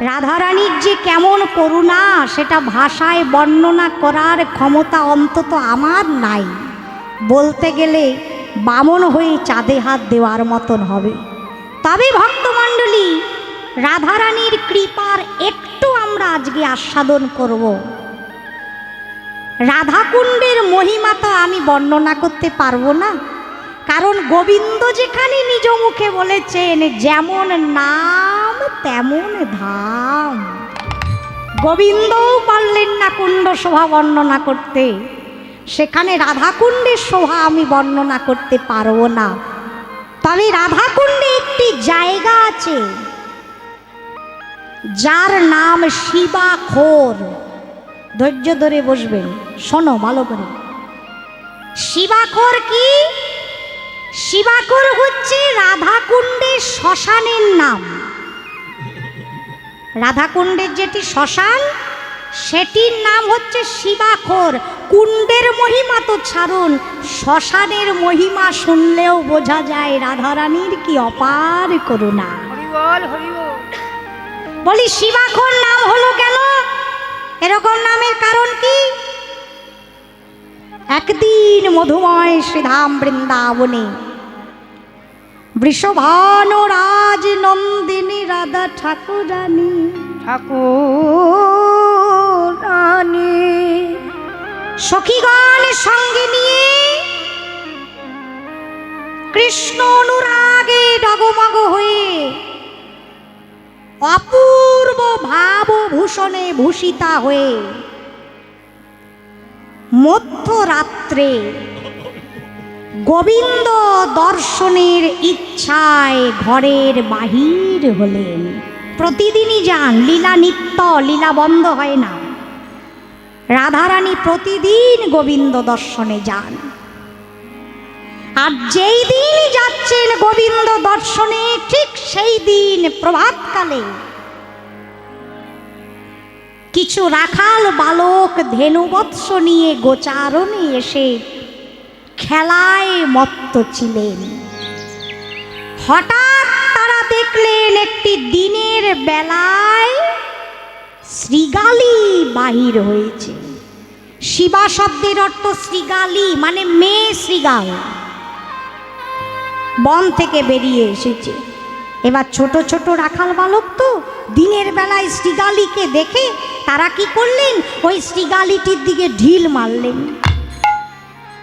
রাধারানীর যে কেমন করুণা, সেটা ভাষায় বর্ণনা করার ক্ষমতা অন্তত আমার নাই। বলতে গেলে বামন হয়ে চাঁদে হাত দেওয়ার মতন হবে। তবে ভক্তমণ্ডলী, রাধারানীর কৃপার একটু আমরা আজকে আস্বাদন করব। রাধাকুণ্ডের মহিমা তো আমি বর্ণনা করতে পারব না। কারণ গোবিন্দ যেখানে নিজ মুখে বলেছেন, যেমন নাম, তেমন ধাম। গোবিন্দও পারলেন না কুণ্ড শোভা বর্ণনা করতে। সেখানে রাধাকুণ্ডের শোভা আমি বর্ণনা করতে পারব না। তবে রাধাকুণ্ডে একটি জায়গা আছে, যার নাম শিবাখোর ধৈর্য ধরে বসবেন, শোনো ভালো করে। শিবাখোর কি? শিবাকর হচ্ছে রাধাকুণ্ডের শ্মশানের নাম। রাধাকুণ্ডের যেটি শ্মশান সেটির নাম হচ্ছে শিবাখর। কুণ্ডের মহিমা তো ছাড়ুন শ্মশানের মহিমা শুনলেও বোঝা যায় রাধারানীর কি অপার করুণা। বলি শিবাখর নাম হলো কেন? এরকম নামের কারণ কি? একদিন মধুময় শ্রীধাম বৃন্দাবনে। বৃষভান রাজ নন্দিনী রাধা ঠাকুরানী। ঠাকুরানী। সখীগণ সঙ্গে নিয়ে কৃষ্ণ অনুরাগে ডগমগ হয়ে অপূর্ব ভাব ভূষণে ভূষিতা হয়ে মধ্যরাত্রে গোবিন্দ দর্শনের ইচ্ছায় ঘরের বাহির হলেন। প্রতিদিনই যান, লীলা নিত্য, লীলা বন্ধ হয় না। রাধারানী প্রতিদিন গোবিন্দ দর্শনে যান। আর যেই দিন যাচ্ছেন গোবিন্দ দর্শনে, ঠিক সেই দিন প্রভাতকালে কিছু রাখাল বালক ধেনুবৎস নিয়ে গোচারণে এসে খেলায় মত্ত ছিলেন। হঠাৎ তারা দেখলেন একটি দিনের বেলায় শ্রীগালি বাহির হয়েছে। শিবা শব্দের অর্থ শ্রীগালি মানে মেয়ে শ্রীগাল। বন থেকে বেরিয়ে এসেছে। এবার ছোট ছোট রাখাল বালক তো দিনের বেলায় শ্রীগালিকে দেখে তারা কি করলেন? ওই শ্রীগালিটির দিকে ঢিল মারলেন।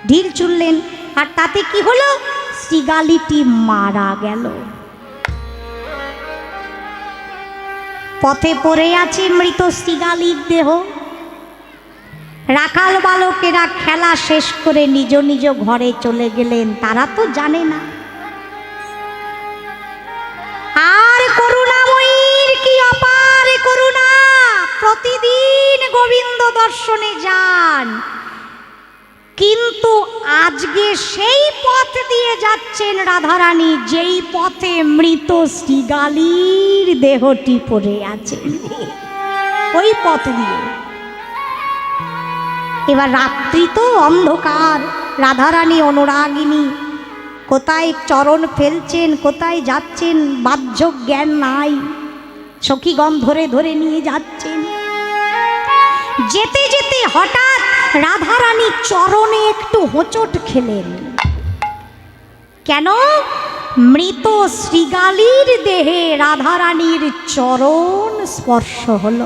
ঢিল চুললেন আর তাতে কি হলো? শ্রীগালিটি মারা গেল। পথে পড়ে আছে মৃত শ্রীগালির দেহ। রাখাল বালকেরা খেলা শেষ করে নিজ নিজ ঘরে চলে গেলেন। তারা তো জানে না। প্রতিদিন গোবিন্দ দর্শনে যান। কিন্তু আজকে সেই পথ দিয়ে যাচ্ছেন রাধারানী, যেই পথে মৃত শ্রীগালির দেহটি পড়ে আছে। ওই পথ দিয়ে। এবার রাত্রি তো অন্ধকার। রাধারানী, অনুরাগিনী, কোথায় চরণ ফেলছেন, কোথায় যাচ্ছেন বাহ্য জ্ঞান নাই। সখীগণ ধরে ধরে নিয়ে যাচ্ছেন। যেতে যেতে হঠাৎ রাধারানী চরণে একটু হোঁচট খেলেন। কেন? মৃত শ্রীগালির দেহে রাধারানীর চরণ স্পর্শ হল।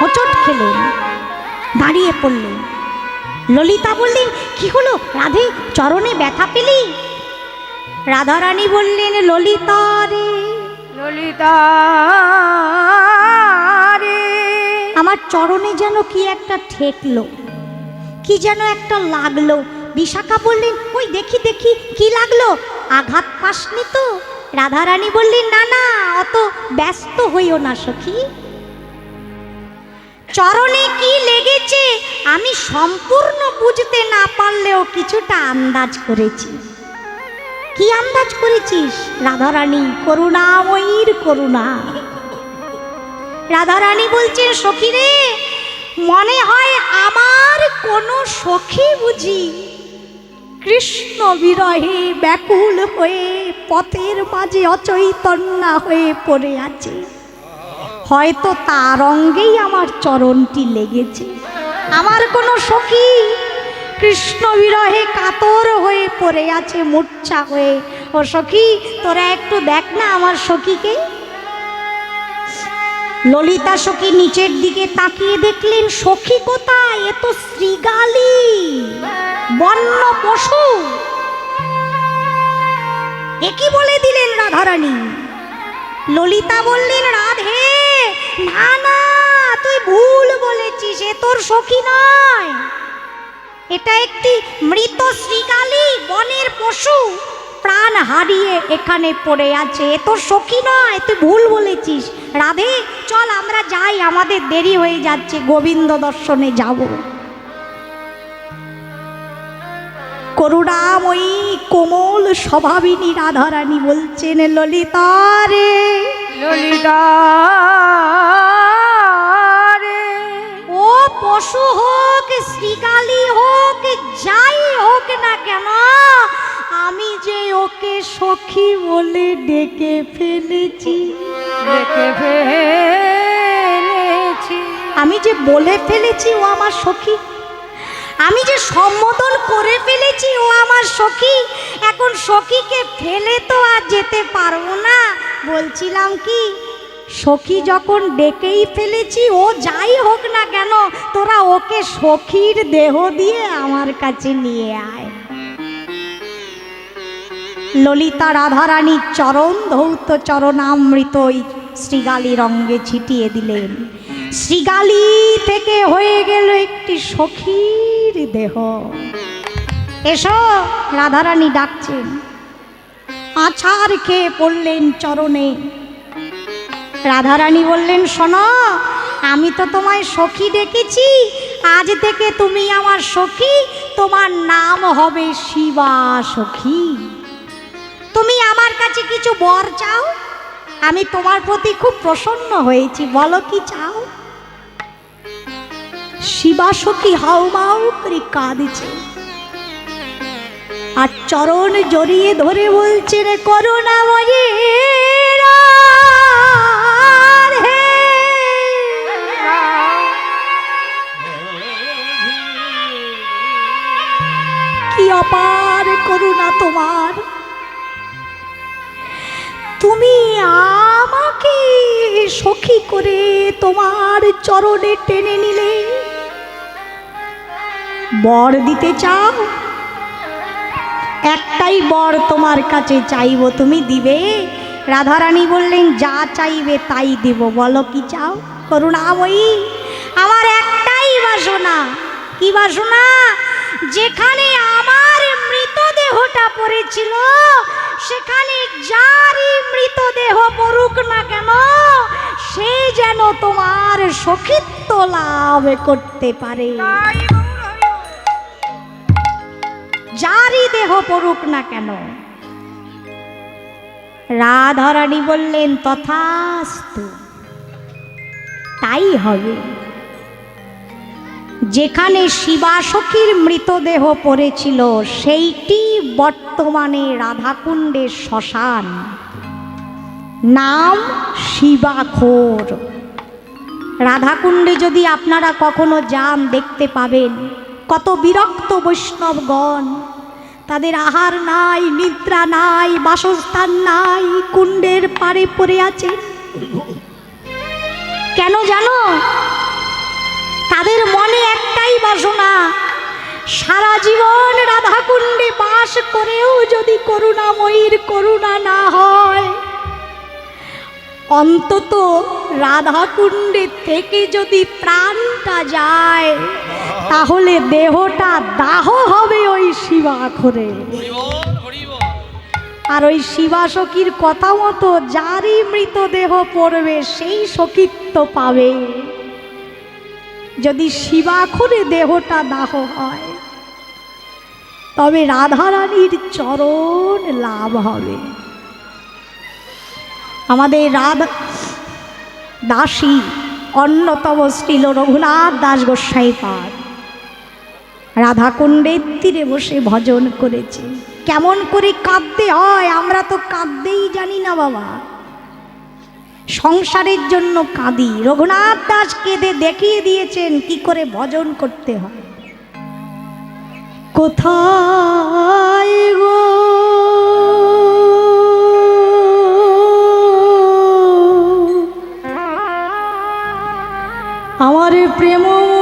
হোঁচট খেলেন, দাঁড়িয়ে পড়লেন। ললিতা বললেন, কি হলো? রাধে, চরণে ব্যথা পেলি? রাধারানী বললেন, ললিতা রে, ললিতা আমার চরণে যেন কি একটা ঠেকলো, কি যেন একটা লাগল। বিশাখা বললেন, ওই দেখি দেখি, কি লাগল? আঘাত পাসনি তো। রাধারানী বললেন, না না, অত ব্যস্ত হইও না সখী। চরণে কি লেগেছে, আমি সম্পূর্ণ বুঝতে না পারলেও কিছুটা আন্দাজ করেছি। কি আন্দাজ করেছিস রাধারানী? করুণা করুণাময়ীর করুণা। রাধারানী বলছেন, সখী রে, মনে হয় আমার কোনো সখী বুঝি? কৃষ্ণ বিরহে ব্যাকুল হয়ে পথের মাঝে অচৈতন্য হয়ে পড়ে আছে। হয়তো তার অঙ্গেই আমার চরণটি লেগেছে। আমার কোনো সখী কৃষ্ণ বিরহে কাতর হয়ে পড়ে আছে, মূর্ছা হয়ে। ও সখী, তোরা একটু দেখ না আমার সখীকে। ললিতা সখী নিচের দিকে তাকিয়ে দেখলেন, সখী কোথায়? এ তো শ্রীগালি, বন্য পশু। এ কি বলে দিলেন রাধারানী? ললিতা বললেন, রাধে, না না, তুই ভুল বলেছিস, এ তোর সখী নয়। এটা একটি মৃত শ্রীগালি, বনের পশু। প্রাণ হারিয়ে এখানে পড়ে আছে। এ তোর সখী নয় তুই ভুল বলেছিস। রাধে চল আমরা যাই আমাদের দেরি হয়ে যাচ্ছে গোবিন্দ দর্শনে যাব। করুণাময়ী কোমল স্বভাবিনী রাধারানী বলছেন ললিতা রে। ললিতা ও পশু হোক শ্রীকালী হোক যাই হোক না কেন আমি যে ওকে সখী বলে ডেকে ফেলেছি। দেখে ফেলেছি। আমি যে বলে ফেলেছি ও আমার সখী। আমি যে সম্বোধন করে ফেলেছি ও আমার সখী। এখন সখীকে ফেলে তো আর যেতে পারব না। বলছিলাম কি সখী যখন ডেকেই ফেলেছি ও যাই হোক না কেন তোরা ওকে সখীর দেহ দিয়ে আমার কাছে নিয়ে আয়। ললিতা রাধারানীর চরণ, ধৌত চরণামৃত ওই শ্রীগালী রঙ্গে ছিটিয়ে দিলেন। শ্রীগালী থেকে হয়ে গেল একটি সখীর দেহ। এসো, রাধারানী ডাকছেন। আছার খেয়ে পড়লেন চরণে। রাধারানী বললেন, শোনো, আমি তো তোমায় সখী ডেকেছি, আজ থেকে তুমি আমার সখী, তোমার নাম হবে শিবা সখী। তুমি আমার কাছে কিছু বর চাও? আমি তোমার প্রতি খুব প্রসন্ন হয়েছি, বলো কি চাও? শিবা সখী হাউমাউ করে কাঁদছে। আর চরণ জড়িয়ে ধরে বলছে, রে করোনা কি অপার করুণা তোমার? তুমি আমাকে সখী করে তোমার চরণে টেনে নিলে। বর দিতে চাও? একটাই বর তোমার কাছে চাইব, তুমি দিবে। রাধারানী বললেন, যা চাইবে তাই দিব, বলো কি চাও? করুণাময়ী, আমার একটাই বাসনা। কি বাসনা? যেখানে আমার মৃতদেহটা পড়েছিল সেখানে যারই মৃতদেহ পড়ুক না কেন, সে যেন তোমার সখিত্ব লাভ করতে পারে। যারই দেহ পড়ুক না কেন। রাধারানী বললেন, তথাস্তু, তাই হবে। যেখানে শিবাসখীর মৃতদেহ পড়েছিল, সেইটি বর্তমানে রাধাকুণ্ডের শ্মশান। নাম শিবাখোর। রাধাকুণ্ডে যদি আপনারা কখনো যান, দেখতে পাবেন কত বিরক্ত বৈষ্ণবগণ। তাদের আহার নাই, নিদ্রা নাই, বাসস্থান নাই, কুণ্ডের পারে পড়ে আছে। কেন জানো? তাদের মনে একটাই বাসনা, সারা জীবন রাধাকুণ্ডে বাস করেও যদি করুণাময়ীর করুণা না হয়। অন্তত রাধাকুণ্ডে থেকে যদি প্রাণটা যায়, তাহলে দেহটা দাহ হবে ওই শিবা শিবাখরে। আর ওই শিবা সখীর কথা মতো যারই মৃতদেহ পড়বে, সেই সখিত্ব পাবে। যদি শিবাখরে দেহটা দাহ হয়, তবে রাধারানীর চরণ লাভ হবে। আমাদের রাধা দাসী অন্যতম শ্রীল রঘুনাথ দাস গোস্বাই পাদ রাধাকুণ্ডের তীরে বসে ভজন করেছে। কেমন করে কাঁদতে হয়, আমরা তো কাঁদতেই জানি না বাবা। সংসারের জন্য কাঁদি। রঘুনাথ দাস কেঁদে দেখিয়ে দিয়েছেন, কি করে ভজন করতে হয়? কোথায় গো? আমার প্রেমময়ী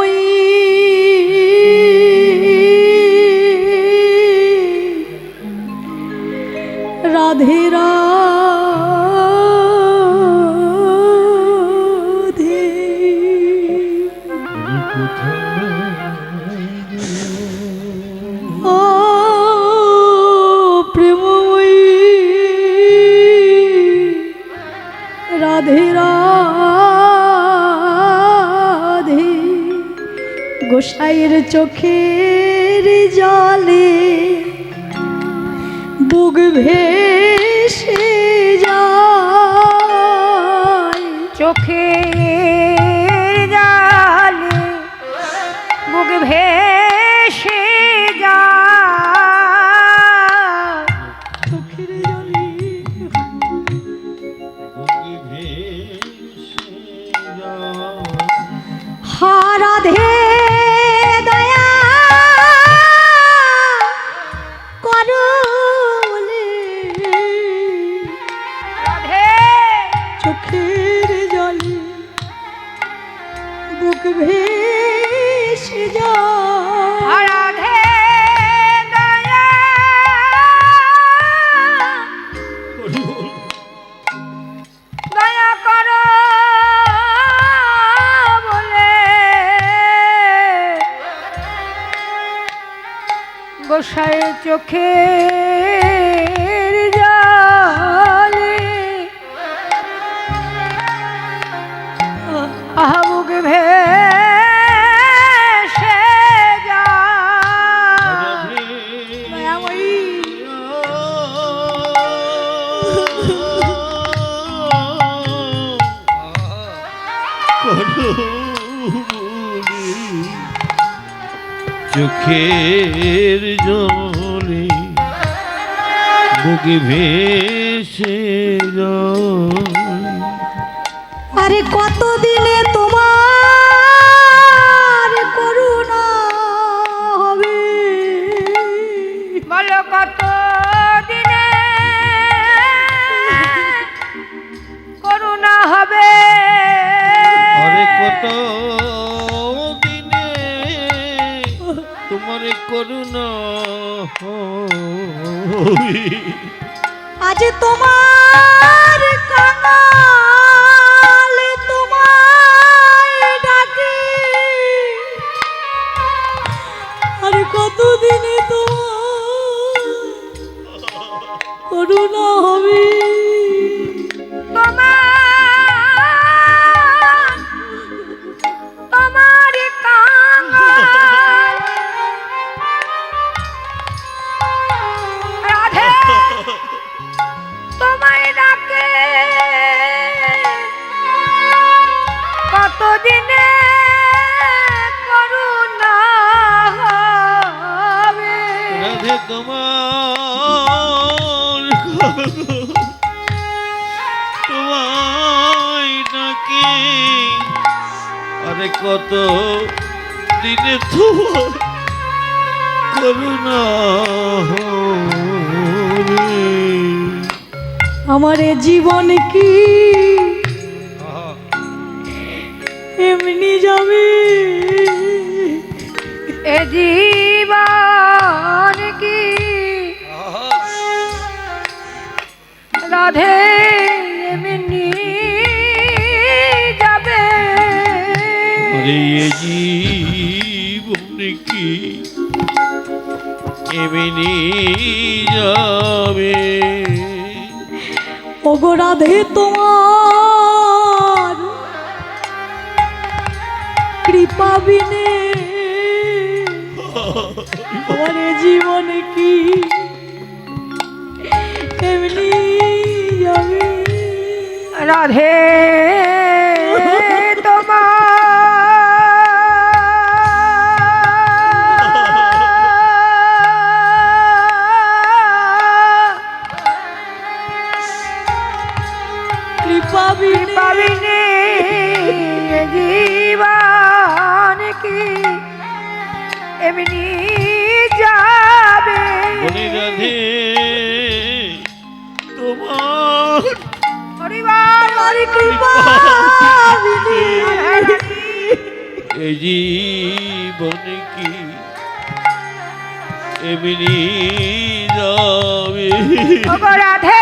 গোসাইয়ের চোখের গোসাই চোখে চোখের জলে বুকে ভেসে যায় করুণা। আজ তোমার আরে কতদিনে তোমার করুণা হবে কত দিনে করুণা আমার এ জীবন কি? এমনি যাবে? এ জীবন কি? রাধে এ জীবন কি? এমনি যাবে। ওগো রাধে তোমার কৃপা বিনে আমার জীবন কি? এমনি যাবে। রাধে তোমার কৃপা এই জীবন কি? এমনি যাবে রাধে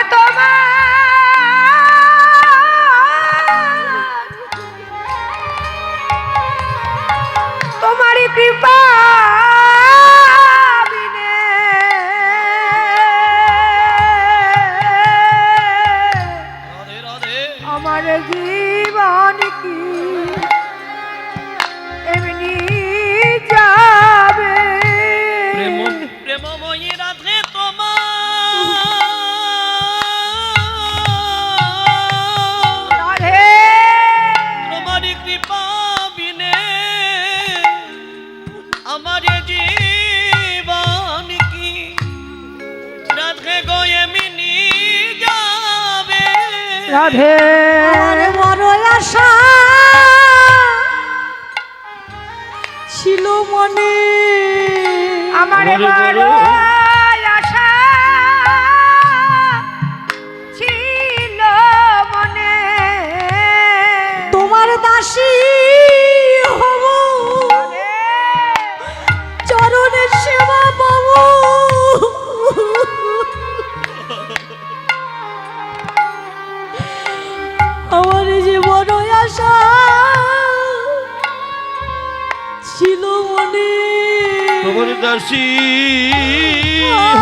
দাসী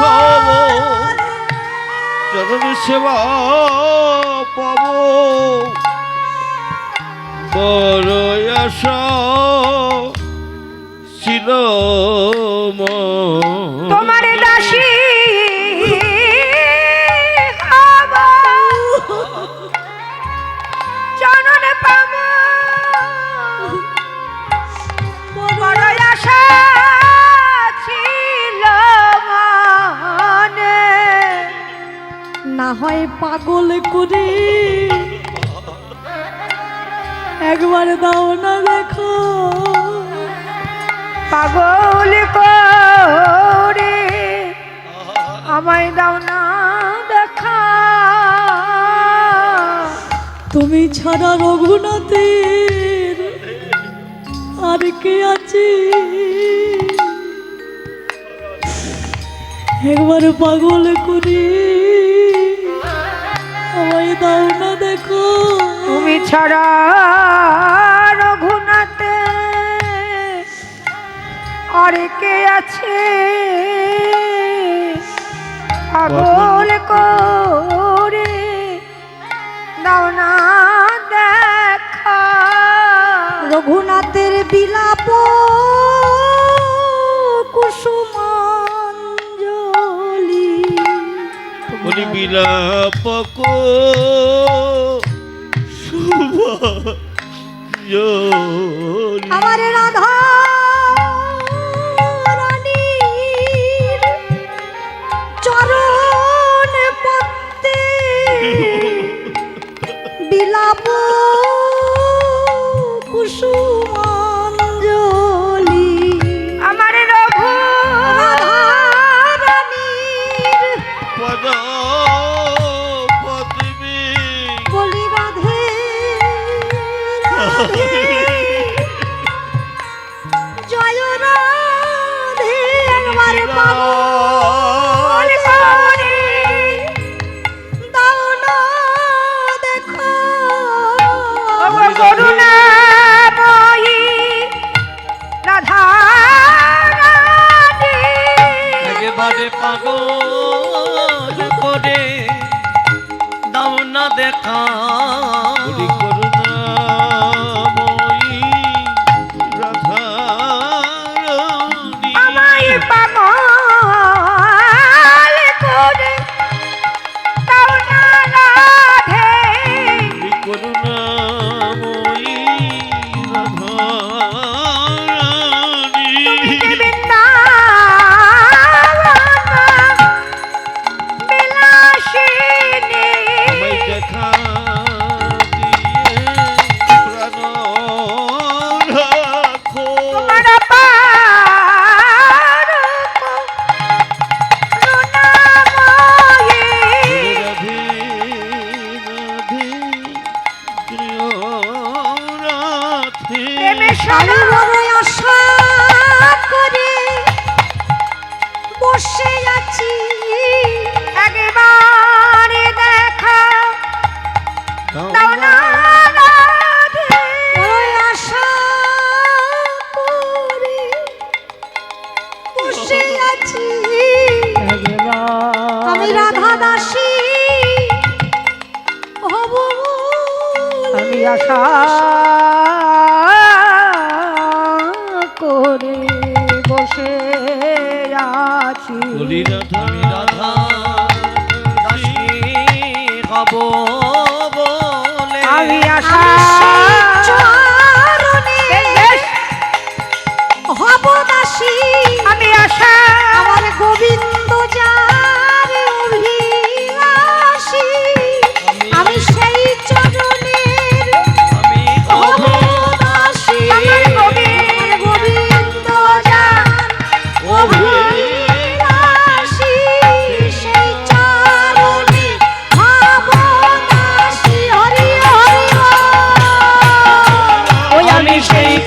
হব। চরণ সেবা পাব। বড় আশা পাগল করে একবার দাও না দেখো। পাগল করে আমায় দাও না দেখা। তুমি ছাড়া রঘুনাথের আর কে আছে? একবার পাগল করে দাও না দেখো? তুমি ছাড়া রঘুনাথে আর কে আছে? আগল করে দাও না দেখা। রঘুনাথের বিলাপ কুসুমাঞ্জলি। বিলাপ কো you. দেখা করে বসে আছি।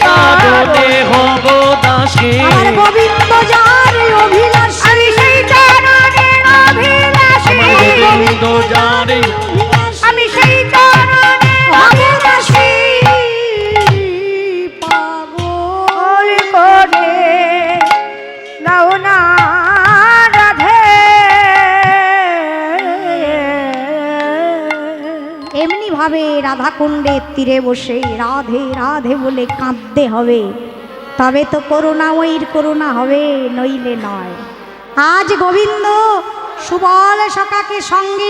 কারণে হব দাসী আমার গোবিন্দ যার অভিলাষী। আমি সেই চরণের অভিলাষী। গোবিন্দ জানে ভাবে রাধাকুণ্ডের তীরে বসে রাধে রাধে বলে কাঁদতে হবে। তবে তো করুণা, ওইর করুণা হবে, নইলে নয়। আজ গোবিন্দ সুবল সকাকে সঙ্গে